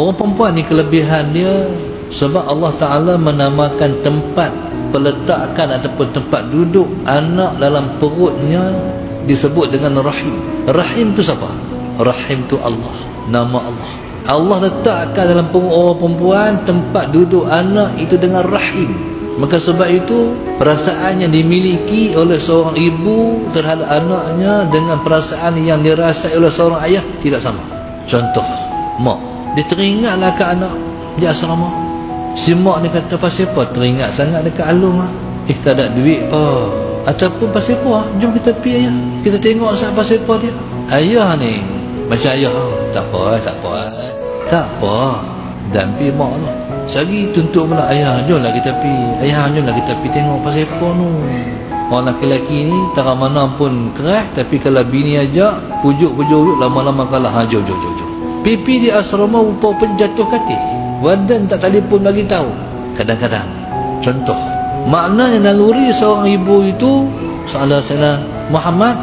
Orang perempuan ni kelebihan dia sebab Allah Ta'ala menamakan tempat peletakan ataupun tempat duduk anak dalam perutnya disebut dengan rahim. Rahim tu siapa? Rahim tu Allah. Nama Allah. Allah letakkan dalam perut orang perempuan tempat duduk anak itu dengan rahim. Maka sebab itu perasaan yang dimiliki oleh seorang ibu terhadap anaknya dengan perasaan yang dirasai oleh seorang ayah tidak sama. Contoh, mak dia teringatlah ke anak di asrama. Si mak ni kata pasal apa teringat sangat dekat alung ah. Eh tak ada duit apa. Ataupun pasal apa? ah? Jom kita pergi ayah. Kita tengok asal pasal apa dia. Ayah ni macam ayah ah. tak apa, tak apa. Tak apa. Dan pergi mak tu. Sagi tuntut pula ayah, jomlah kita pergi. Ayah, jomlah kita pergi tengok pasal apa tu. Orang lelaki ni tak mana pun keras tapi kalau bini ajak pujuk-pujuk lama-lama kalah ha jom jom jom jom pipi di asrama rupa jatuh kati badan tak telefon bagi tahu. Kadang-kadang contoh maknanya naluri seorang ibu itu sallallahu alaihi Muhammad